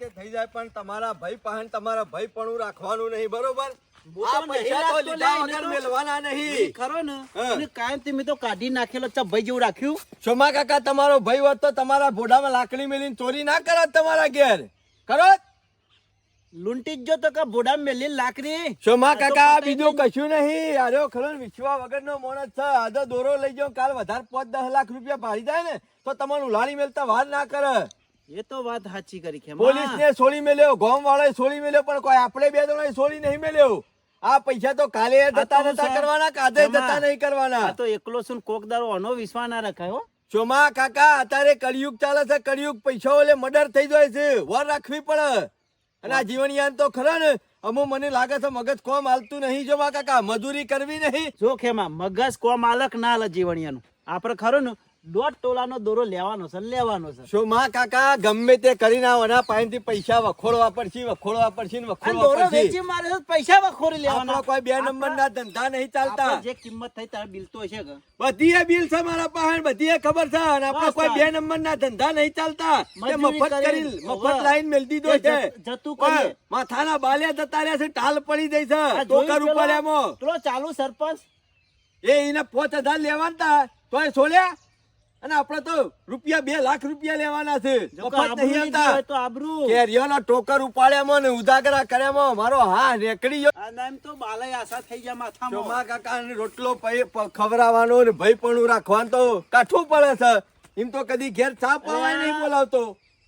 તે થઈ જાય પણ તમારા ભાઈ પાસે તમારા ભાઈ પણ રાખવાનું નહીં. બરોબર તમારો ભાઈ હોત તો તમારા ભોડામાં લાકડી મેલીને ચોરી ના કરત તમારા ઘેર? કરો લૂંટી જો તો કે બોડા મેલી લાકડી. સોમા કાકા બીજું કશું નહીં. આરો ખરો વિશ્વા વગરનો મોણસ છે. આજો દોરો લઈ જાઓ કાલ વધારે પાંચ દસ લાખ રૂપિયા ભારી જાય ને તો તમારું ઉલાળી મેલતા વાર ના કરે. એ તો વાત સાચી કરી ખેમા. પોલીસ ને છોડી મેલ્યો ગોમ વાળા છોડી મેલ્યો પણ કોઈ આપણે બે જણા છોડી નહીં મેલ્યો. આ પૈસા તો કાલે જતા જતા કરવાના કાદે જતા નહીં કરવાના? તો એકલો છું ને કોક દારો અનો વિશ્વાસ ના રખાયો ચોમા કાકા અત્યારે કળિયુગ ચાલે છે કળિયુગ પૈસા એટલે મર્ડર થઈ જાય છે વર રાખવી પડે. અને આ જીવનયાન તો ખરા ને અમુ મને લાગે છે મગજ કોમ હાલતું નહીં જોમા કાકા મજૂરી કરવી નહીં. જો ખેમા મગજ કોમ માલક ના લે જીવણિયાનું આપણે ખરું ને દોઢ ટોલાનો દોરો લેવાનો છે લેવાનો છે. ચોમા કાકા ગમે તે કરીને આવવાના પાસેથી પૈસા વખોડવા પડશે વખોડવા પડશે ને વખોડવા દોરો વેચી મારે તો પૈસા વખોડી લેવાના. આપણા કોઈ બે નંબર ના ધંધા નહીં ચાલતા. જે કિંમત થઈ તારે બિલ તો છે કે? બધી એ બિલ છે મારા પાસે બધી એ ખબર છે. અને આપણા કોઈ બે તાર. નંબર ના ધંધા નહીં ચાલતા. તે મફત કરી કરી, મફત લાઈન મેલ દીધો છે. જતું કરે માથાના બાલ્યા જતા રહ્યા છે ટાલ પડી જાય છે. જોયું ટોકર પેલો- એમો ચાલુ સરપંચ. એ એને પોચ હજાર લેવાના તોય છોડ્યા? અને આપણે તો રૂપિયા બે લાખ રૂપિયા લેવાના છે. મફત નહીં આવતા તો આબરૂ. કેરીઓના ટોકર ઉપાડ્યામાં ને ઉજાગરા કર્યામાં મારો હા રેકડી ગયો નામ તો બાલય આશા થઈ ગયા માથામાં. ચોમા કાકા ને રોટલો ખવડાવવાનો ને ભાઈ પણ રાખવાનું તો કાઠું પડે છે. એમ તો કદી ઘેર ચા પાવાય નહીં બોલાવતો.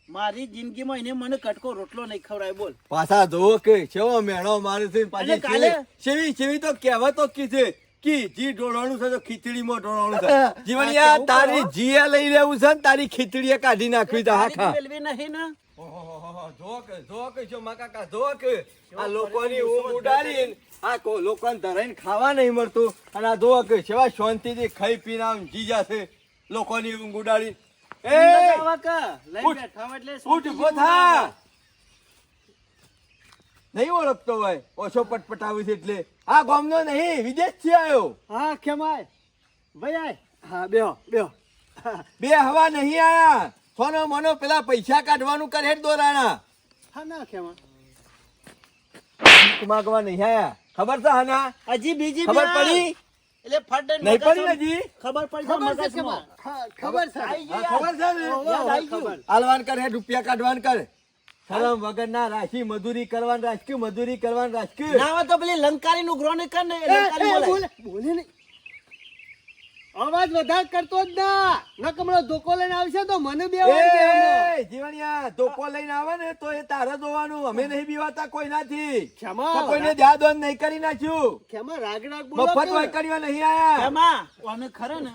મારી જિંદગીમાં એને મને કટકો રોટલો નહીં ખવડાય બોલ. પાછા ધોવો કે છેવો મેળો મારે છે પાછી સેવી સેવી તો કહેવતો કી છે. કી? જી ઢોળાણું છે તો ખીચડીમાં ઢોળાણું છે. જીવણિયા તારી જીએ લઈ લેવું છે ને તારી ખીચડીએ કાઢી નાખવી તો તારીખ નહીં ને? ઓહોહોહો, જો જો કે જો મા કાકા જો આ લોકોની ઊંઘ ઉડાડીને આ લોકોને ધરાઈને ખાવા નહીં મળતું. અને આ જો કે સેવા શાંતિથી ખાઈ પીને આમ જીજા છે લોકોની ઊંઘ ઉડાડી એ! ઉઠ, ઊભો થા. નહીં ઓળખતો હોય. ઓછો પટપટાવી છે એટલે. આ ગામનો નહીં વિદેશથી આવ્યો હા ખેમાય ભાઈ હા બેહો બેહો. બે હવા નહીં આયા. સોનો મનો પેલા પૈસા કાઢવાનું કરે દોરાણા. હા ના ખેમા માગવા નહીં આયા. ખબર છે હાના હજી બીજી ખબર પડી? એટલે ફટ નહીં પડી હજી? ખબર પડી ખબર છે. ખબર છે. હાલવાન કર હે રૂપિયા કાઢવાન કર. શરમ વગર ના રાખી મજૂરી કરવાની રાજક્યું મજૂરી કરવાની રાજક્યું ના હોય તો પેલી લંકારી નું ગ્રોની કર ને. બોલે નહીં. અવાજ વધારે કરતો જ ના. નકમળો ધોકો લઈને આવશે તો મને બે એ જીવણિયા ધોકો લઈને આવે ને તો એ તારે જોવાનું. અમે નહીં બીવાતા કોઈ નાથી ક્ષમા. કોઈને દ્યાદોન નહીં કરી નાખ્યું. ક્ષમા રાગ રાગ બોલો મફત કે? વાયકડીઓ નહીં આયા. ક્ષમા. અમે ખરા ને.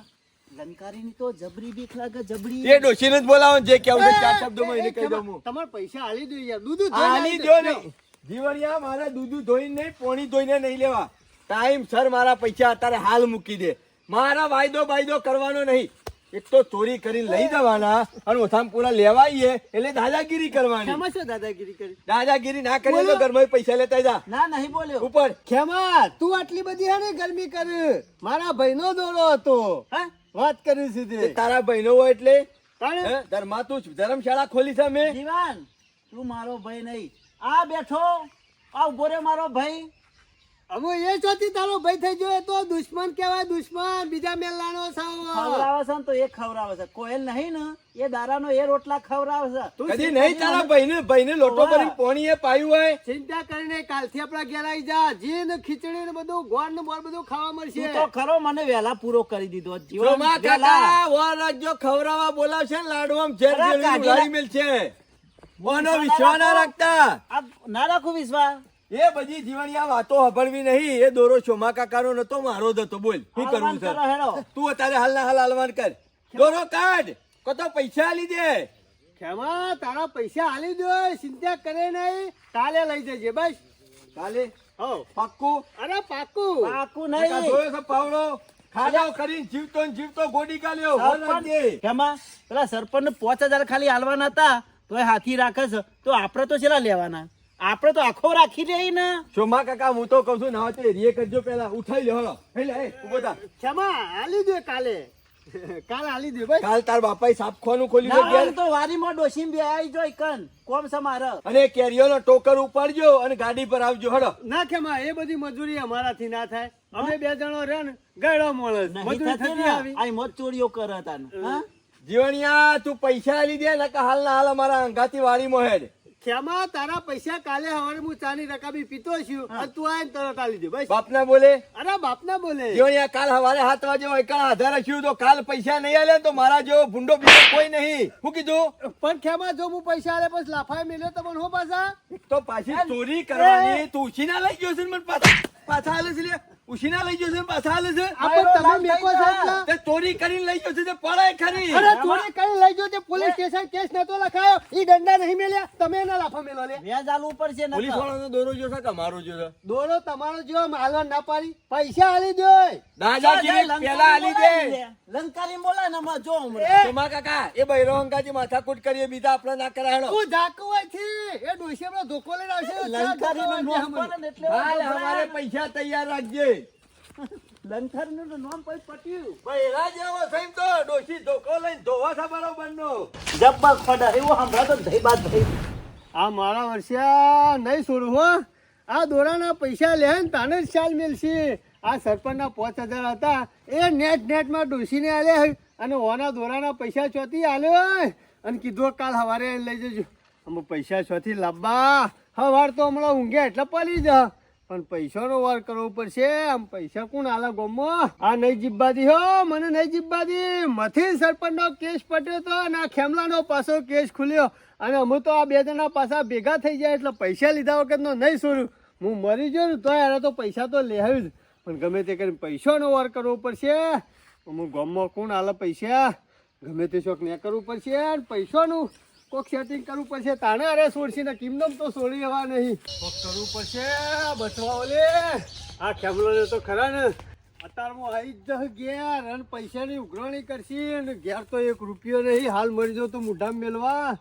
લંકારી તો જબરી બીક લાગે જબરી. એ ડોશીને જ બોલાવો જે કેવું છે ચાર શબ્દોમાં એને કહી દઉં હું. તમારે પૈસા આલી દો યાર. દૂધ આલી દ્યો નહીં જીવણિયા મારે દૂધું ધોઈને નહીં પોણી ધોઈને નહીં લેવા. ટાઈમ સર મારા પૈસા અત્યારે હાલ મૂકી દે. મારા વાયદો બાયદો કરવાનો નહીં. એક તો ચોરી કરીને લઈ જવાના અને ઓછામાં પૂરા લેવાઈએ એટલે દાદાગીરી કરવાની. શું દાદાગીરી કરી. દાદાગીરી ના કરીએ તો ઘરમાં પૈસા લેતા જા. ના નહીં બોલ્યો. ઉપર. ખેમા તું આટલી બધી હે ને ગરમી કર. મારા ભાઈનો દોરો હતો. હા? વાત કરી સીધી. તારા બહેનો હોય એટલે? ધર્મા તું ધર્મશાળા ખોલી છે મેં? જીવાન તું મારો ભાઈ નહીં. આ બેઠો આ ગોરે મારો ભાઈ. હવે એ ચોથી તારો ભાઈ થઈ ગયો તો દુશ્મન કેવાય દુશ્મન. બીજા મેલાનો સાવ ખવરાવે છે તો એ ખવરાવે છે. કોયલ નહીં ને એ દારાનો એ રોટલા ખવરાવે છે. કદી નહીં તારા ભાઈને ભાઈને લોટો હોવે. પોણીએ પાયું હોય. ચિંતા કરીને કાલથી આપણા ઘેર આવી જા. જીન ખીચડી ને બધું ગોળ ને બોળ બધું ખાવા મળશે. તો ખરો મને વેલા પૂરો કરી દીધો. જીવન. કાકા વાર રાખજો ખવરાવા બોલાવશે ને લાડવામાં જેર જેવી કાઢી મેલ છે મોનો વિશ્વાસ ના રાખતા. આ ના રાખું વિશ્વાસ. એ બધી જીવણીયા વાતો સાંભળવી નહીં. એ દોરો કાકાનો નતો મારો જ હતો. બોલ શું કરવું છે તું અત્યારે હાલના હાલ હાલવાન કર. દોરો કાઢ. કતો પૈસા આલી દે. ખેમા તારા પૈસા આલી દો. ચિંતા કરે નહીં. કાલે લઈ જજે બસ. કાલે હો. પાક્કું? અરે પાક્કું. પાકું કાકા નહીં. જોયો છે પાવડો. ખાડાઓ કરીને જીવતો જીવતો ગોડી કાલ્યો. કેમાં પેલા સરપંચ પાંચ હજાર ખાલી હાલવાના હતા. તો હાથી રાખે છે. તો આપણે તો છેલ્લા લેવાના. આપણે તો આખો રાખી દે ને. શોમા કાકા હું તો કઉ છું ના તો કરજો પેલા ઉઠાઈ લે હળો. હે લે, હે, થા. ખેમા આલી દે કાલે. કાલ આલી દે ભાઈ કાલ તાર બાપાએ સાપખોનું છે ઘેર. હોય તો વાડીમાં ડોસીને બે આવી જો કન. કોમ સમાર મારે? અને કેરીઓનો ટોકર ઉપાડજો અને ગાડી પર આવજો હડો ના ખેમા એ બધી મજૂરી અમારાથી ના થાય. અમે બે જણો રે ને ગયડો માણસ મજૂરી થતી આવી. આ મોત ચોરીઓ કરે તાને હા? જીવણિયા તું પૈસા આલી દે નકા હાલ ના હાલ અમારા અંગાથી વારી હેડ. ખેમા તારા પૈસા કાલે હવારે હું ચાની રકાબી પીતો છું અને તું આય તરત આલી દે બસ. બાપના બોલે? અરે બાપ ના બોલે અહીંયા કાલ હવારે હાથ વાજે હોય કાલ આધાર રાખ્યું તો કાલ પૈસા નહીં આલે તો મારા જેવો ભૂંડો બીજો કોઈ નહીં. હું કીધું? પણ ખેમા જો હું પૈસા આલે પછી લાફાય મેલ્યો તો મને હો પાછા? તો પાછી ચોરી કરવાની તું ઉછીના લઈ ગયો છે મને પાછા? પાછા આલે છે ઉછીના લઈ ગયો છે ને પાછા હાલે છે. આપણે તમે મેકો સાહેબ તે ચોરી કરીને લઈ ગયો છે તે પડે ખરી. અરે ચોરી કરીને લઈ ગયો તે પોલીસ સ્ટેશન કેસ નતો લખાયો. ઈ દંડા નહીં મેલ્યા. તમે એના લાફા મેલો લે વ્યાજ આલવું પડશે ને પોલીસ વાળાનો દોરો જોશે કે મારો જોશે દોરો તમારો જો માલવા ના પાડી. પૈસા આલી દો દાદાગીરી પેલા આલી દે. લંકારી બોલા ને માં જો હમણાં. તમા કાકા એ બૈરો માથા માથાકૂટ કરીએ બીજા આપણે ના કરાયણો તું જાકવાય છે. એ ડોશીનો ધોકો લઈને આવશે. લંકારી ને એટલે હાલ અમારે પૈસા તૈયાર રાખજે. લંકારીનું તો નામ પછી પટ્યું? બૈરા જેવો થઈને તો ડોશી ધોકો લઈને ધોવા છે બરોબરનો જબ્બર ખોડા એવો હમણાં તો ધઈ બાદ થઈ. આ મારા વર્ષિયા નહીં છોડું હો. આ દોરાના પૈસા લે ને તાને જ ચાલ મેલશે. આ સરપંચના પાંચ હજાર હતા. એ નેટ નેટમાં ડોસીને આલ્યા અને ઓના દોરાના પૈસા ચોથી આલ્યો અને કીધું કાલ સવારે લઈ જજો. અમે પૈસા ચોથી લાવવા સવાર તો હમણાં ઊંઘ્યા એટલે પડી જા. પણ પૈસાનો વાર કરવો પડશે. આમ પૈસા કોણ આલા ગોમો આ નહીં જીબ્બાદી હો, મને નહીં જીબ્બાદી મથી સરપંચનો કેસ પટ્યો તો અને આ ખેમલાનો પાછો કેસ ખુલ્યો. અને અમે તો આ બે જણા પાછા ભેગા થઈ જાય એટલે પૈસા લીધા વખતનો નહીં છોડ્યું હું મરી ગયો ને તોય અરે તો પૈસા તો લેવું જ. પણ ગમે તે કરીને પૈસાનો વાર કરવો પડશે. હું ગામમાં કોણ આલે પૈસા? ગમે તે શોખ ને કરવું પડશે. અને પૈસાનું કોક સેટિંગ કરવું પડશે. તાણે અરે છોડશે ને કિમનમ તો છોડી લેવા નહીં. કોક કરવું પડશે. બચવા ઓલે આ ખેમલો તો ખરા ને. અત્યારમાં આવી જ ઘેર અને પૈસાની ઉઘરાણી કરશી અને ઘેર તો એક રૂપિયો નહીં. હાલ મરી જાઉં તો મુઢામાં મેળવા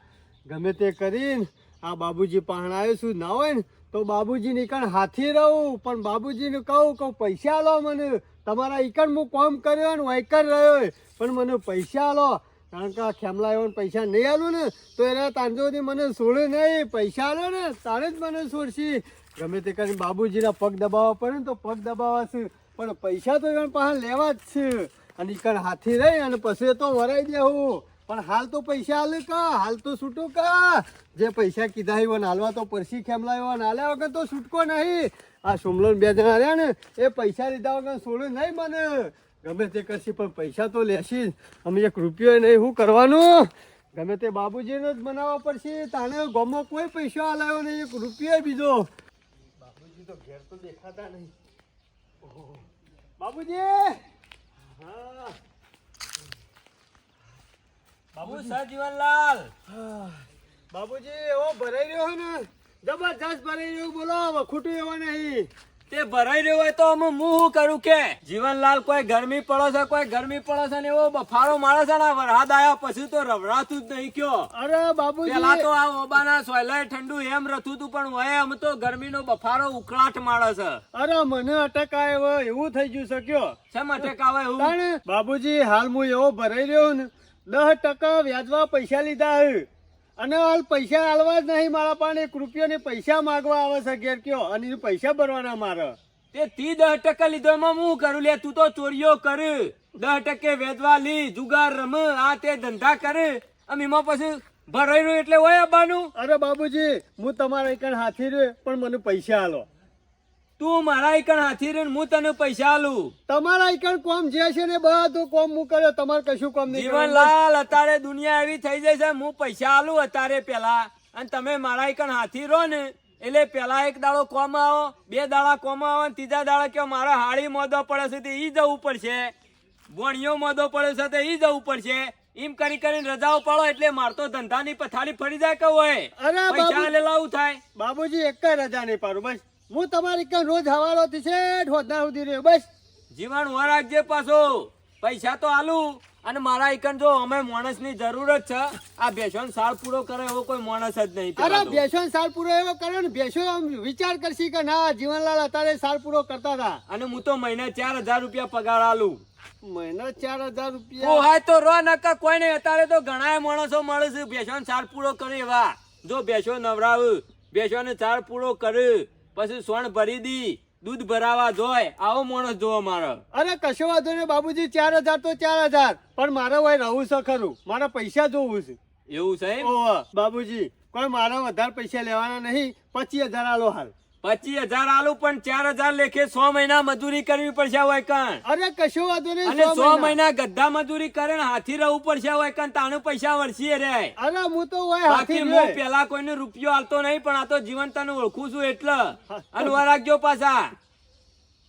ગમે તે કરીને આ બાબુજી પાહણ આવ્યો છું. ના હોય ને તો બાબુજી નીકળ હાથી રહું. પણ બાબુજીને કહું કહું પૈસા લો મને. તમારા ઈકણ હું કોમ કર્યો ને વાયકર રહ્યો. પણ મને પૈસા આલો કારણ કે આ ખેમલા એવા પૈસા નહીં આલું ને, તો એના તાંજોથી મને છોડે નહીં, પૈસા આલો ને, તારે જ મને છોડશી ગમે તે કરીને બાબુજીના પગ દબાવવા પડે ને તો પગ દબાવાશે પણ પૈસા તો એવા પાસે લેવા જ છે. અને કણ હાથી રહી અને પછી તો વરાઈ દેવું પણ હાલ તો પૈસા હાલે કા? હાલ તો છૂટો કા? જે પૈસા કીધા એવો હાલવા તો પરસી ખેમલા એવા હાલ્યા વગર તો છૂટકો નહીં. આ સુમલોન બે જણા રહ્યા ને, એ પૈસા લીધા વગર છોડ્યું નહીં મને ગમે તે કરશી પણ પૈસા તો લેશી જ. અમે એક રૂપિયો નહીં શું કરવાનું? ગમે તે બાબુજીને જ બનાવવા પડશે. તાણે ગામમાં કોઈ પૈસો હલાવ્યો નહીં એક રૂપિયો બીજો. બાબુજી તો ઘેર તો દેખાતા નહીં. બાબુજી! હા. બાબુ સર જીવનલાલ બાબુજી એવો ભરાઈ રહ્યો હોય ને? જબરજસ્ત ભરાઈ રહ્યો બોલો ખોટું એવો નહીં. તે ભરાઈ રહ્યો હોય તો અમે હું શું કરું કે? જીવનલાલ કોઈ ગરમી પડે છે કોઈ ગરમી પડે છે ને એવો બફારો મારે છે ને વરસાદ આવ્યા પછી તો રવરાતું જ નહીં કયો. અરે બાબુ પેલા તો આ ઓબાના સોયલાય ઠંડુ એમ રથું તું પણ હોય આમ તો ગરમીનો બફારો ઉકળાટ મારે છે. અરે મને અટકાય એવું થઈ ગયું શક્યો શેમ અટેક આવે એવું? બાબુજી હાલ હું એવો ભરાઈ રહ્યો ને દસ ટકા વ્યાજમાં પૈસા લીધા અને હાલ પૈસા આલવા જ નહીં મારા પાસે એક રૂપિયાની પૈસા માગવા આવે છે ઘેર કયો અને પૈસા ભરવાના મારે. તે તી દસ ટકા લીધો એમાં હું કરું? લે તું તો ચોરીઓ કર. દસ ટકે વેદવા લી જુગાર રમ આ તે ધંધા કરે. આમ એમાં પછી ભરાઈ રહ્યું એટલે હોય અબાનું અરે બાબુજી હું તમારા એકણ હાથી રહ્યો પણ મને પૈસા આલો. તું મારા એકણ હાથી રહીને હું તને પૈસા આલું તમારા એકણ કોમ જે છે ને બધું કોમ હું કર્યો તમારે કશું કોમ નહીં. જીવનલાલ અત્યારે દુનિયા એવી થઈ જાય છે હું પૈસા આલું અત્યારે પેલા. અને તમે મારા એકણ હાથી રહો ને એટલે પેલા એક દાડો કોમ આવો બે દાડા કોમ આવો ને ત્રીજા દાડા કે મારે હાડી મોદો પડે છે તે ઈ જવું પડશે. વણિયો મોદો પડે છે તે ઈ જવું પડશે. એમ કરી કરીને રજાઓ પાડો એટલે મારતો ધંધાની પથારી ફરી જાય કે હોય. અરે પૈસા લેલાવું થાય. બાબુજી એક રજા નહીં પાડું બસ. હું તમારી એકણ રોજ હવાલો થી છે હોદના સુધી રહ્યો બસ. જીવન વરાગ રાખજે પાછો. પૈસા તો આલુ. અને મારા એકન જો અમે માણસની જ છે આ ભેસોન સાળ પૂરો કરે એવો કોઈ માણસ જ નહીં અરે ભેસોન. સાલ પૂરો એવો કરે ને આમ વિચાર કરશી કે ના જીવનલાલ અત્યારે સાલ પૂરો કરતા હતા. અને હું તો મહિને ચાર હજાર રૂપિયા પગાર આલું. મહિના ચાર હજાર રૂપિયા? હોય તો રો નકા કોઈ નહીં અત્યારે તો ઘણા માણસો મળે છે ભેસોન ચાર પૂરો કરે એવા. જો ભેસો નવરાવ બેસવાનો ચાર પૂરો કરે. પછી સોણ ભરી દી દૂધ ભરાવા જોય આવો માણસ જોવો મારો. અરે કશો વાંધો ને બાબુજી ચાર હજાર તો ચાર હજાર. પણ મારે હોય રહું છે ખરું. મારા પૈસા જોવું છે. એવું છે બાબુજી કોઈ મારા વધારે પૈસા લેવાના નહીં પચીસ હજાર આલો હાલ. પચીસ હજાર આલુ પણ ચાર હજાર લેખે સો મહિના મજૂરી કરવી પડશે હોય કણ અરે કશો વાંધો નહીં અને સો મહિના. ગધા મજૂરી કરે ને હાથી રહેવું પડશે હોય કણ તાણું પૈસા વળશીએ રે. અરે હું તો હોય હાથી હું પેલા કોઈને રૂપિયો આલતો નહીં પણ આ તો જીવન તને ઓળખું છું એટલે. અને રાખજો પાછા.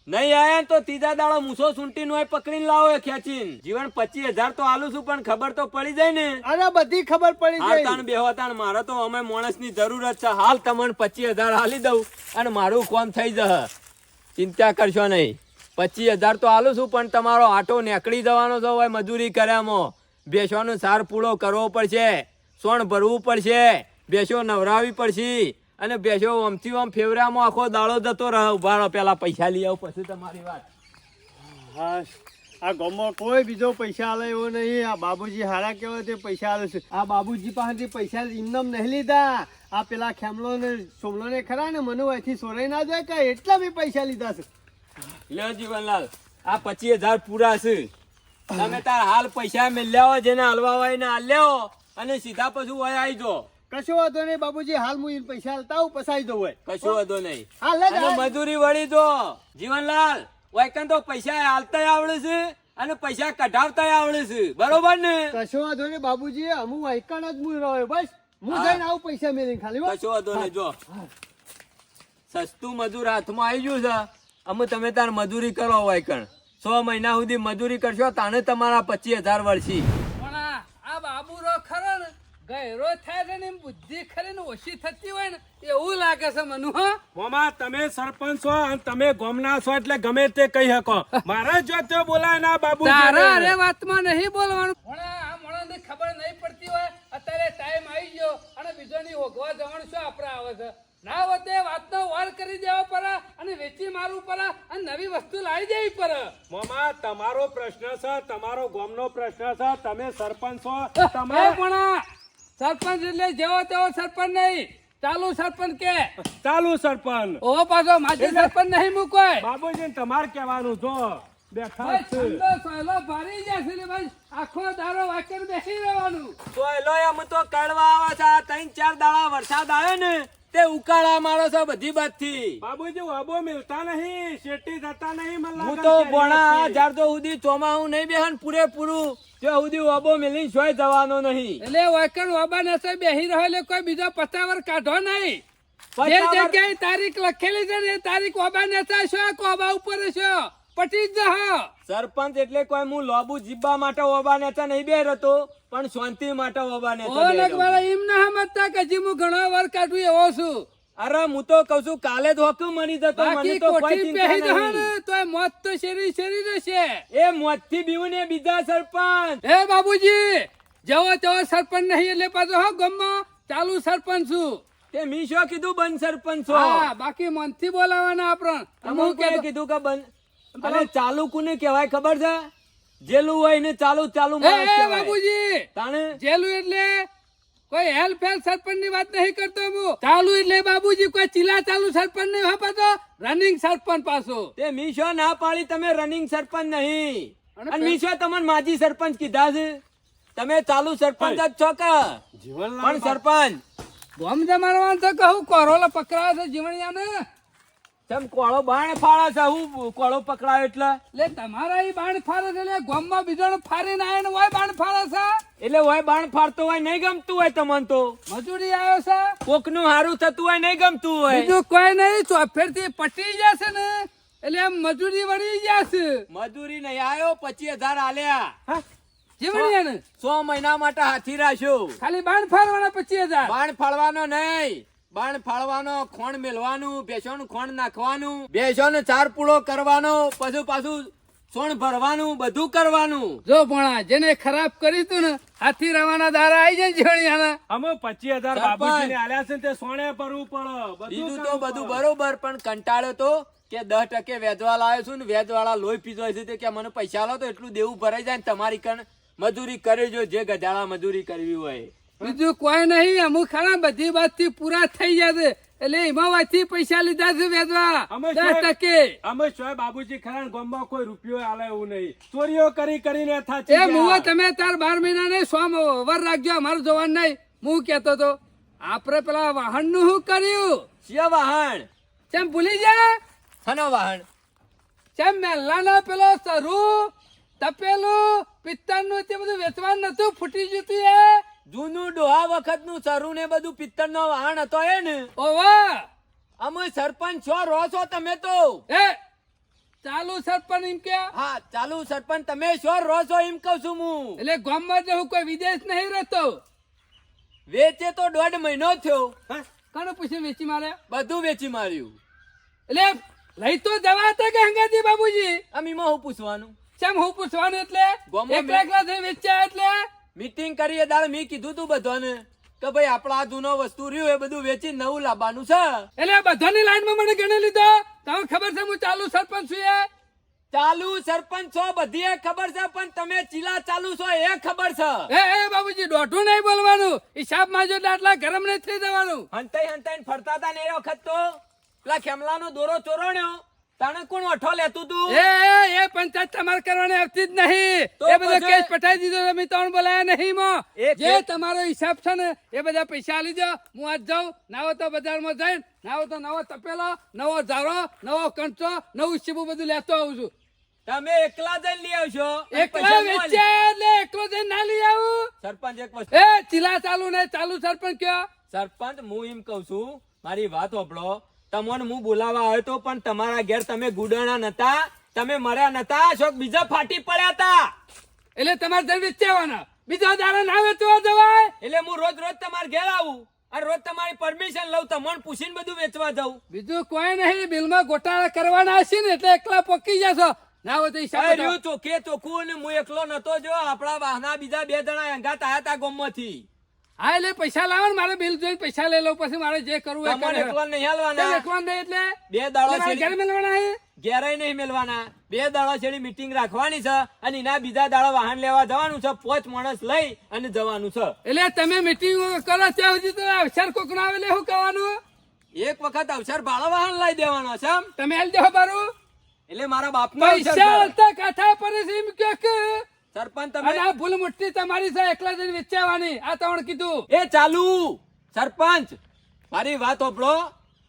નહીં આયા તો ત્રીજા દાડો મૂસો સુંટી નો પકડીને લાવો એ ખેંચીને. જીવન પચીસ હજાર તો આલું છું પણ ખબર તો પડી જાય ને. અરે બધી ખબર પડી જાય. તાણ બેહો તાણ મારે તો અમે માણસની જરૂરત છે. હાલ તમને પચીસ હજાર હાલી દઉં અને મારું કોમ થઈ જશે. ચિંતા કરશો નહીં. પચીસ હજાર તો હાલું છું પણ તમારો આટો નીકળી જવાનો છે હોય મજૂરી કર્યામાં. બેસવાનો સાર પૂળો કરવો પડશે. સોણ ભરવું પડશે. બેસો નવરાવી પડશે. અને બેસો આમથી આમ ફેવરામાં આખો દાડો જતો રહે ઊભા પેલા પૈસા લઈ આવો પછી તમારી વાત. હા આ ગામમાં કોઈ બીજો પૈસા આલે એવો નહીં. આ બાબુજી હારા કેવા તે પૈસા આલે છે. આ બાબુજી પાસેથી પૈસા ઇમનમ નહીં લીધા. આ પેલા ખેમલો ને સોમલો ને ખરા ને મને અહીંથી સોરાઈ ના જાય કે એટલા બી પૈસા લીધા છે? લ્યો જીવનલાલ આ પચીસ હજાર પૂરા છે. તમે તાર હાલ પૈસા મેલ્યા હોય જેને હલવા હોય ને હાલ્યો અને સીધા પછી વય આવી જો કશો વાંધો નહીં બાબુજી હાલ હું પૈસા હાલતા હું પસાઈ દઉં હોય. કશો વાંધો નહીં. હાલ મજૂરી વળી જો જીવનલાલ વૈકન તો પૈસા હાલતા આવડે છે અને પૈસા કઢાવતા આવડે છે. બરોબર ને? કશો વાંધો નહીં બાબુજી અમુ વાયકણ જ હું રહ્યો બસ. હું જઈને આવું પૈસા મેળવી ખાલી કશો વાંધો નહીં જો. સસ્તું મજૂર હાથમાં આવી ગયું છે. અમે તમે તાર મજૂરી કરો વૈકણ સો મહિના સુધી મજૂરી કરશો તાને તમારા પચીસ હજાર વર્ષી પણ આ આ બાબુરો ખરો ને ગયરો થાય છે ને એમ બુદ્ધિ ખરી ઓછી થતી હોય ને એવું લાગે છે મનુ હો. મોમા તમે સરપંચ છો અને તમે ગોમના છો એટલે ગમે તે કહી શકો. મારા જો તે બોલાય ના બાબુ તારા અરે વાતમાં નહીં બોલવાનું. ભણા આ મોણાને ખબર નહીં પડતી હોય. અત્યારે ટાઈમ આવી ગયો અને બીજોની હોગવા જવાનું શું આપડે આવે છે? ના હોતે વાતનો વાર કરી દેવા પડે અને વેચી મારવું પડે અને નવી વસ્તુ લાવી દેવી પડે મોમા તમારો પ્રશ્ન છે તમારો ગોમનો પ્રશ્ન છે તમે સરપંચ છો. તમે પણ સરપંચ એટલે જેવો તેવો સરપંચ નહીં. ચાલુ સરપંચ કે? ચાલુ સરપંચ. ઓ પાછો માજી સરપંચ નહીં મૂકોય બાબુજી તમારે કહેવાનું જો. બેઠા ભાઈ, જ છે. ઠંડો સોયલો ભરી જશે ને ભાઈ આખો દારો વાકર બેસી રહેવાનું. તો એલો એમ તો કડવા આવે છે આ ત્રણ ચાર દાડા વરસાદ આવે ને તે ઉકાળા મારો છો બધી બાજથી બાબુજી વાબો મિલતા નહીં શેટી થતા નહીં મને હું તો ભણા. જ્યાર તો સુધી ચોમાહું નહીં બેહન પૂરેપૂરું. ત્યાં સુધી વાબો મિલી જોઈ જવાનો નહીં. એટલે વાકર વાબા નસે બેસી રહ્યો એટલે કોઈ બીજો પતાવર કાઢો નહીં. જે જગ્યાએ તારીખ લખેલી છે ને તારીખ વાબા નેતા છો કોબા ઉપર છો? પટી જ સરપંચ એટલે કોઈ હું લોબુ જીબા માટે ઓબા નેતા નહીં બે રહેતો પણ શાંતિ માટે ઓબા નેતા એમ ના સમજતા કે જી હું ઘણો વાર કાઢું એવો છું. અરે હું તો કઉ છું કાલે જ હોકું મરી જતો મને તો કોઈ ચિંતા નહીં. તો મોત તો શેરી શેરી રહેશે. એ મોતથી બીવું ને બીજા સરપંચ. હે બાબુજી જવો તેવો સરપંચ નહીં એટલે પાછો હો ગમમાં ચાલુ સરપંચ છું. તે મીશો કીધું બંધ સરપંચ છો. હા બાકી મનથી બોલાવાના આપણ. કોઈએ કીધું કે બંધ અને ચાલુ કોને કહેવાય ખબર છે? જેલું હોય ને ચાલુ ચાલુ. બાબુજી તાણે? જેલું એટલે કોઈ હેલ્પ હેલ્પ સરપંચની વાત નહીં કરતો હું. ચાલુ એટલે બાબુજી કોઈ ચીલા ચાલુ સરપંચ નહીં પાછો રનિંગ સરપંચ પાછો. તે મીશો ના પાડી તમે રનિંગ સરપંચ નહીં. અને મીશો તમને માજી સરપંચ કીધા છે. તમે ચાલુ સરપંચ જ છો કે? જીવન પણ સરપંચ. ગોમ જમાડવાનું તો કહું કોરોલા પકડાવે છે જીવણિયાને? તમ કોળો બાણ ફાળે છે હું કોળો પકડાયો એટલે? એટલે તમારા ઈ બાણ ફાળે છે એટલે ગોમમાં બીજો આયો ને હોય બાણ ફાળે છે? એટલે હોય બાણ ફાડતો હોય નહીં ગમતું હોય તમને તો. મજૂરી આવ્યો છે? કોકનું હારું થતું હોય નહીં ગમતું હોય. બીજું કોઈ નહીં ચોફેરથી પટી જશે ને એટલે એમ મજૂરી વળી જશે. મજૂરી નહીં આવ્યો પચીસ હજાર આલ્યા. જીવણિયાને સો મહિના માટે હાથી રાખ્યો. ખાલી બાણ ફાળવાના પચીસ હજાર. બાણ ફાળવાનો નહીં. બાણ ફાળવાનો ખોણ મેલવાનું બેસવાનું ખોણ નાખવાનું બેસવાનું ચાર પૂળો કરવાનો પછી પાછું સોણ ભરવાનું બધું કરવાનું. જો ભણા જેને ખરાબ કરી તું ને હાથી રવાના દારા આવી જાય જીવણિયાના અમે પચીસ હજાર બાબુજીને આલ્યા છે તે સોણે ભરવું પડે. બીજું તો બધું બરોબર પણ કંટાળ્યો તો કે દસ ટકે વેચવા લાવ્યો છું ને વેચવાળા લોહી પીધો છે તે કે મને પૈસા લો તો એટલું દેવું ભરાઈ જાય ને તમારી કણ મજૂરી કરી જો જે ગધાળા મજૂરી કરવી હોય. બીજું કોઈ નહીં અમુક ખરા બધી વાતથી પૂરા થઈ જશે. એટલે એમાં વાતથી પૈસા લીધા છે વેચવા અમે દસ ટકે. અમે શોય બાબુજી ખરા ગામમાં કોઈ રૂપિયો આલે એવું નહીં. ચોરીઓ કરી કરીને થાચી એ. મુવા તમે તાર બાર મહિના નહીં સો વર રાખજો અમારું જવાન નહીં. હું કેતો તો આપણે પેલા વાહનનું શું કર્યું? શિયા વાહન? ચમ ભૂલી જા હનો વાહન? ચમ મેલ્લાનો પેલો સરું તપેલું પિત્તળનું તે બધું વેચવાનું નતું ફૂટી જતું એ? જૂનું ડોહા વખતનું સરું ને બધું પિત્તળ નો વાહન હતો એ ને? ઓવા અમે સરપંચ છો રો છો તમે તો? એ ચાલુ સરપંચ એમ કે? હા ચાલુ સરપંચ તમે છો રો છો એમ કહું છું હું. એટલે ગામમાં જ હું કોઈ વિદેશ નહીં રહેતો. વેચે તો દોઢ મહિનો થયો. કણ પૂછે વેચી મારે? બધું વેચી માર્યું. એટલે લઈ તો જવા હતા કે હંગાતી બાબુજી આમ એમાં હું પૂછવાનું? ચમ હું પૂછવાનું એટલે? એકલા એકલા થઈ વેચ્યા એટલે? મીટિંગ કરીએ દાળ મેં કીધું તું બધાને કે ભાઈ આપણા આ જૂનો વસ્તુ રહ્યું એ બધું વેચી નવું લાવવાનું છે. એટલે બધાની લાઈનમાં મને ગણી લીધો. તમને ખબર છે હું ચાલુ સરપંચ છું એ. ચાલુ સરપંચ છો બધી એ ખબર છે પણ તમે ચીલા ચાલુ છો એ ખબર છે. એ એ બાબુજી દોઢું નહીં બોલવાનું. હિસાબમાં જો આટલા ગરમ નહીં થઈ જવાનું. હંતાઈ હંતાઈ ફરતા હતા ને એ વખત તો. પેલા ખેમલાનો દોરો ચોરોણ્યો. તાણે કોણ અઠો લેતું તું? એ એ પંચાયત તમારે કરવાની આવતી જ નહીં. એ બધો કેસ પટાઈ દીધો તમે ત્રણ બોલાયા નહીં મો. જે તમારો હિસાબ છે ને એ બધા પૈસા આલી દો. હું આજ જાઉં નાવો તો બજારમાં જઈને નાવો તો નવો તપેલો નવો ઝારો નવો કંચો નવું શીબું બધું લેતો આવું છું. તમે એકલા જઈને લઈ આવશો? એકલા વેચ્યા એટલે એકલો જઈને ના લઈ આવું? સરપંચ એક વસ્તુ એ ચીલા ચાલુ નહીં ચાલુ સરપંચ કયો? સરપંચ હું એમ કઉ છું મારી વાત હોભળો. તમને હું બોલાવા આવ્યો તો પણ તમારા ઘેર તમે ગુડાણા નતા તમે મર્યા નતા શોક બીજા ફાટી પડ્યા હતા? એટલે તમારે જલ્દી વેચવાના બીજા દાડા ના વેચવા જવાય. એટલે હું રોજ રોજ તમારા ઘેર આવું અને રોજ તમારી પરમિશન લઉં તમને પૂછીને બધું વેચવા જાઉં. બીજું કોઈ નહીં બિલમાં ગોટાળા કરવાના હશે ને એટલે એકલા પકી જશો. ના હોય તો હિસાબ. રહ્યું ચોખ્ખે ચોખ્ખું અને હું એકલો નતો જો આપણા વાહના બીજા બે જણા અંગાત આયા હતા ગામમાંથી. હા એટલે પૈસા લાવો ને મારે બિલ જોઈને પૈસા લઈ લઉં પછી મારે જે કરવું તમારે તમને નહીં હાલવાના. એકલા નહીં એટલે? બે દાડો ઘરે મેળવાના છે? ઘેરાય નહીં મેલવાના બે દાડા છેડી મીટિંગ રાખવાની છે અને એના બીજા દાડા વાહન લેવા જવાનું છે. પોચ માણસ લઈ અને જવાનું છે. એટલે તમે મીટિંગ કરો ત્યાં સુધી તો અવસર કોક ના આવે શું કહેવાનું એક વખત અવસર ભાડા વાહન લઈ દેવાનો છે તમે હાલ દેવો બારું. એટલે મારા બાપ નો પૈસા કથા પર એમ કે. સરપંચ અને તમે આ ભૂલ મુઠ્ઠી તમારી છે એકલા જઈને વેચાવાની. આ તમને કીધું. એ ચાલુ! સરપંચ મારી વાત ઓપડો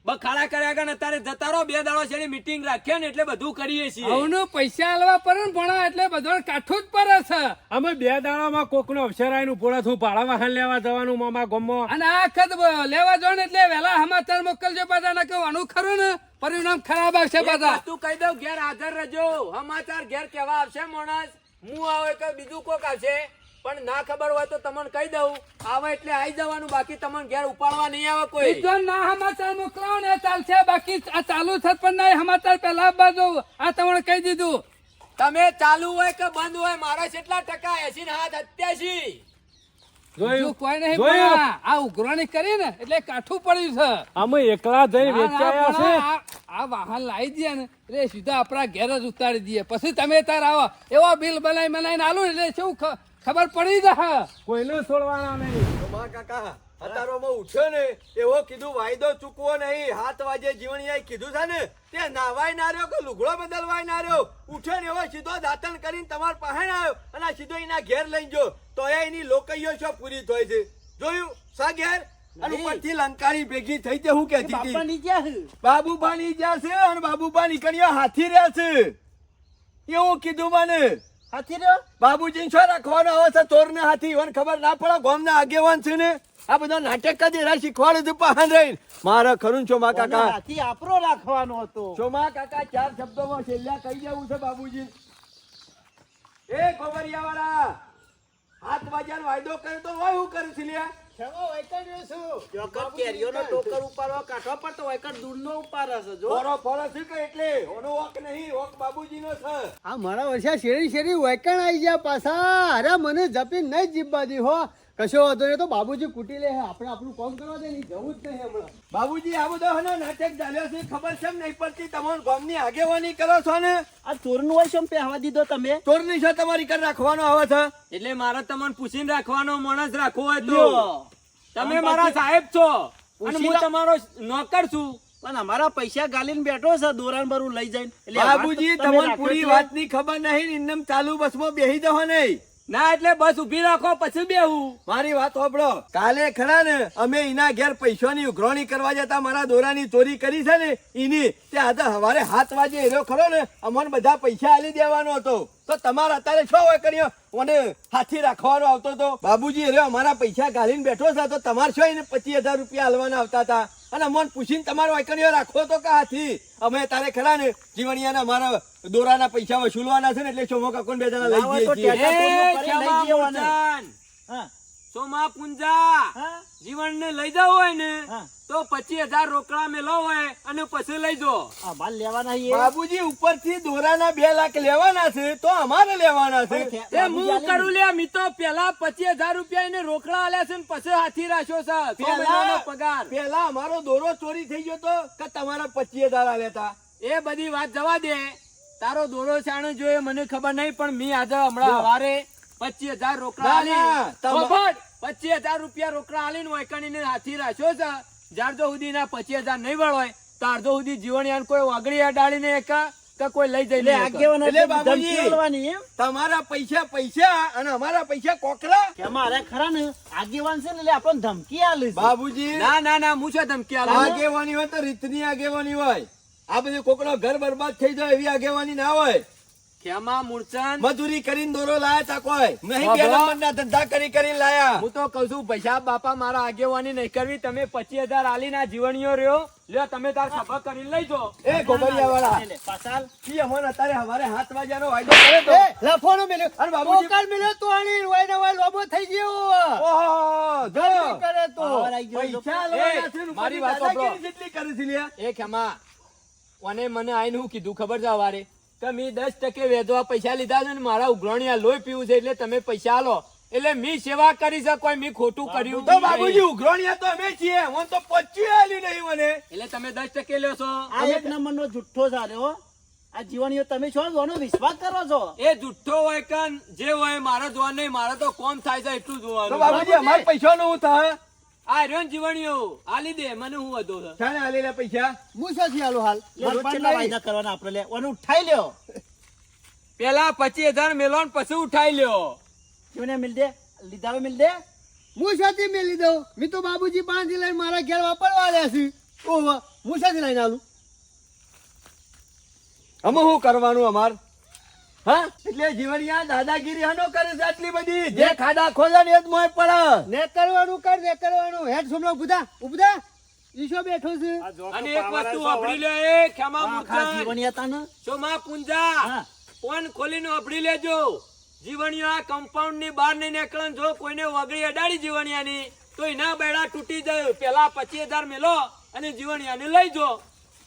બખાડા કર્યા આગળ અત્યારે જતા રહો બે દાડો છેડી મીટિંગ રાખીએ ને એટલે બધું કરીએ છીએ. આવનું પૈસા આલવા પડે ને ભણા એટલે બધો કાઠું જ પડે છે. અમે બે દાડામાં કોકનો અવસરનું પોળા થયું ભાડા વાહન લેવા જવાનું મામા ગમો. અને આ ખત લેવા જો ને એટલે વહેલા સમાચાર મોકલજો પાછા ના કહેવાનું ખરું ને? પરિણામ ખરાબ આવશે પાછા. તું કહી દઉં ઘેર હાજર રહેજો. સમાચાર ઘેર કેવા આવશે માણસ? હું આવે કે બીજું કોક આવશે પણ ના ખબર હોય તો તમને કહી દઉં. આવે એટલે આવી જવાનું બાકી તમને ઘેર ઉપાડવા નહીં આવે કોઈ. બીજો ના સમાચાર મોકલાવો ને ચાલશે. બાકી આ ચાલુ સરપંચ ના સમાચાર પહેલા બાજુ આ તમને કહી દીધું. તમે ચાલુ હોય કે બંધ હોય મારા કેટલા ટકા એસી ને હાથ અત્યાસી કોઈ નહીં પણ આ ઉઘરાણી કરી ને એટલે કાઠું પડ્યું છે. અમે એકલા વેચાયા છે? આ- વાહન લાવી દે ને એટલે સીધા આપણા ઘેર જ ઉતારી દઈએ. પછી તમે તાર આવો. એવો બિલ બનાવી બનાવીને આલુ એટલે શું ખ- ખબર પડી જાય કોઈને છોડવાના નહીં. મા કાકા અતારોમાં ઉઠ્યો ને એવો કીધું વાયદો ચૂકવો નહીં. હાથ વાજે જીવણીયાએ કીધું છે ને તે નાવાય ના રહ્યો કે લુગડો બદલવાય ના રહ્યો? ઉઠ્યો ને એવો સીધો દાંતણ કરીને તમારા પાસે આવ્યો અને સીધો એના ઘેર લઈ ગયો. તો એ એની લોકૈયો છો પૂરી થઈ છે. જોયું? સા ઘેર? અને ઉપરથી લંકારી ભેગી થઈ તે હું કહેતી બાપા હતી. ની જ્યાં છે. બાબુબા ની જ્યાં છે અને બાબુબા નીકળ્યો હાથી રહ્યા છે. એવું કીધું મને. હાથી રહ્યો? બાબુજી શું રાખવાનો આવે છે ચોર ને હાથી. ઈવન ખબર ના પડે ગોમ ના આગેવાન છે ને. આ બધા નાટક કદી એરા શીખવાડે તું પહાન રહી મારે ખરું છો મા કાકા. હાથી આપરો રાખવાનો હતો? છો મા કાકા ચાર શબ્દોમાં છેલ્લા કહી જવું છે બાબુજી. એ ખબરિયા વાળા હાથ બાજાર વાયદો કર્યો તો હોય હું કરું છું લ્યા? ખેમા છું? કેરીઓનો ટોકર ઉપાડવા કાઢવા પડતો કર દૂધનો ઉપાડે છે જો. ફોરો ફોરો કે એટલે? ઓનો વોક નહીં વોક બાબુજીનો છે. આ મારા વર્ષા શેરી શેરી વૈકણ આવી ગયા પાછા. અરે મને જપી નહીં જીપવા દી હો. કશો વાંધો નહીં તો બાબુજી કૂટી લે આપણે આપણું કોમ કરવા દે જવું જ નહીં હમણાં. બાબુજી આ બધો હે ને નાટક ચાલ્યો છે ખબર છે નહીં પડતી તમારું ગામની આગેવાની કરો છો ને? આ ચોરનું હોય શું પહેવા દીધો તમે? ચોરની છે તમારી કર રાખવાનો આવે છે? એટલે મારે તમને પૂછીને રાખવાનો માણસ રાખવો હોય તો. તમે મારા સાહેબ છો. અને હું તમારો નોકર છું. પણ અમારા પૈસા ગાલીને બેઠો છે દોરાન બરું લઈ જઈને. એટલે બાબુજી તમને પૂરી. વાતની ખબર નહીં ઇન્નમ ચાલુ બસમાં બેહી દો નહીં. ના, એટલે બસ ઊભી રાખો, પછી બેહું. મારી વાત સાંભળો. કાલે ખરા ને, અમે એના ઘેર પૈસાની ઉઘરાણી કરવા જતા મારા દોરાની ચોરી કરી છે ને, એની, તે આજે હવારે હાથ વાગે એનો ખરો ને, અમને બધા પૈસા આલી દેવાનો હતો. તો તમારે અત્યારે છ હોય કર્યો? મને હાથી રાખવાનો આવતો હતો. બાબુજી એરો અમારા પૈસા ગાલીને બેઠો છે, તો તમારે છો એને પચીસ હજાર રૂપિયા હાલવાના આવતા હતા? અને અમને પૂછીને તમારો વાંકણીઓ રાખો તો કે હાથી? અમે તારે ખરા ને જીવણિયાના મારા દોરાના પૈસા વસૂલવાના છે ને એટલે ચોમો કાકોને બે જણા લઈ જઈએ છીએ. ટેટા માં પૂંજા. જીવન ને લઈ જવું હોય ને તો પચીસ હજાર રોકડા મેલો હોય અને પછી લઈ જો આ માલ લેવાના બાબુજી ઉપરથી દોરાના બે લાખ લેવાના છે તો અમારે લેવાના છે. એ હું કરું લે મી તો પેલા પચીસ હજાર રૂપિયા એને રોકડા આલ્યા છે ને પછી હાથી રાખ્યો છે પગાર. પેલા અમારો દોરો ચોરી થઈ ગયો તો કે તમારા પચીસ હજાર આલ્યા હતા એ બધી વાત જવા દે. તારો દોરો છાણો જોઈએ મને ખબર નહીં પણ મી આજે હમણાં સવારે પચીસ હજાર રોકડા? પચીસ હજાર રૂપિયા રોકડા આલીને વૈકણીને હાથી રાખ્યો છે. જ્યાર સુધી ના પચીસ હજાર નહીં વળવાય ત્યાર તો સુધી જીવણિયાને કોઈ વાગડી અડાડીને એકા કે કોઈ લઈ જઈ લે તમારા પૈસા પૈસા અને અમારા પૈસા કોકરા? કે અમારે ખરા ને આગેવાન છે ને એટલે આપણને ધમકી આલે બાબુજી ના ના ના હું છે ધમકી આલે. આગેવાની હોય તો રીતની આગેવાની હોય. આ બધી કોકડો ઘર બરબાદ થઈ જાય એવી આગેવાની ના હોય. ખેમા મૂળચંદ મજૂરી કરીને દોરો લાયા તા કોઈ? નહીં બે બાબા. ધંધા કરી કરીને લાયા. હું તો કહું છું પૈસા બાપા મારા આગેવાની નહીં કરવી. તમે પચીસ હજાર આલી ના જીવણીઓ રહ્યો. લ્યો તમે તાર સભા કરી લઈ જો એ ગોબરિયા વાળા પાસાલ કી અમોન અત્યારે હવારે હાથ વાગ્યાનો વાયદો કરે તો. લફોનો મેલ્યો. અરે બાબુ ટોકર મેલ્યો તો આની. વાય ને વાય લોબો થઈ ગયો. ઓહો જો ગરમી કરે તો. ગયો. પૈસા એ, લેવાના છે મારી વાત સાંભળો. જેટલી કરી છે લ્યા. એ ખમા ઓને મને આઈને હું કીધું ખબર છે સવારે કે મેં દસ ટકે વેધવા પૈસા લીધા છે ને મારા ઉઘરાણી લોહી પીવું છે એટલે તમે પૈસા લો એટલે મી સેવા કરી છે કોઈ મી ખોટું કર્યું તો બાબુજી ઉઘરાણીયા તો અમે છીએ. હું તો પચ્યું આલી નહીં મને. એટલે તમે દસ ટકે લ્યો છો. આ એક નંબરનો જુઠ્ઠો સારો હો. આ જીવન તમે છો કોનો વિશ્વાસ કરો છો? એ જુઠ્ઠો હોય કે જે હોય મારા જોવા નહીં મારો તો કોમ થાય છે એટલું તો જોવાનું બાબુજી અમારે પૈસા હું થાય? આ રહ્યો જીવણીઓ આલી દે મને હું વધો છે. શાને આલેલા પૈસા? હું શોથી આલું હાલ. લે, રોજ કેટલા વાયદા કરવાના આપણે લે ઓને ઉઠાઈ લ્યો. પેલા પચીસ હજાર મેલો ને પછી ઉઠાઈ લ્યો. જીવને મિલ દે? લીધા મિલ દે? હું શોથી મેલી દઉં મેં તો બાબુજી પાંચ લઈને મારા ઘેર વાપરવા આવ્યા છે. ઓહો હું શોથી લઈને આલું. અમે શું કરવાનું અમાર? હા? એટલે જીવણિયા દાદાગીરી હનો કરે છે આટલી બધી? જે ખાડા ખોલે ને એ જ મોય પડે. ને કરવાનું કર ને કરવાનું. હેડ સુમનો ઊભા ઊભા ઈશો બેઠો છે. અને એક વસ્તુ વાપરી લે એ ખેમા મુખા જીવણીયા જો માં પુંજા ફોન ખોલીને વાપરી લેજો. જીવણીઓ આ કમ્પાઉન્ડની બહાર નહીં નીકળે જો કોઈને વગડી અડાડી જીવણિયાની તો એના બેડા તૂટી જાય. પેલા પચીસ હજાર મેલો અને જીવણિયાને લઈ જો.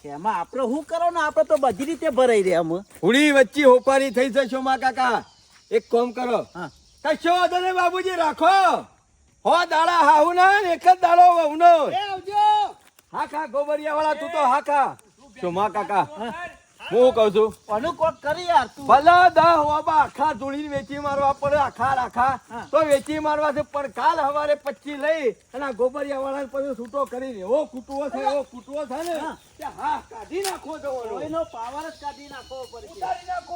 એમાં આપણે શું કરો ને આપણે તો બધી રીતે ભરાઈ રહ્યા અમે. હુડી વચ્ચે હોપારી થઈ જશો શોમા કાકા. એક કોમ કરો. હા. કશો વાંધો નહીં બાબુજી રાખો. હો દાડા હાહુ ના ને એક જ દાડો વહુનો એ આવજો. હાખા ગોબરિયા વાળા તું તો હાખા. શોમા કાકા? હું કહું છું? અનુ કોક કરી યાર તું. ભલે દા હોબા આખા ધૂળી વેચી મારવા પડે આખા રાખા. તો વેચી મારવા છે પણ કાલ હવારે પચી લઈ અને ગોબરિયા વાળા પછી છૂટો કરીને. ઓ કુટવો છે ઓ કુટવો છે ને હા. કાઢી નાખો જવાનો. એનો પાવર જ કાઢી નાખવો પડશે. કાઢી નાખો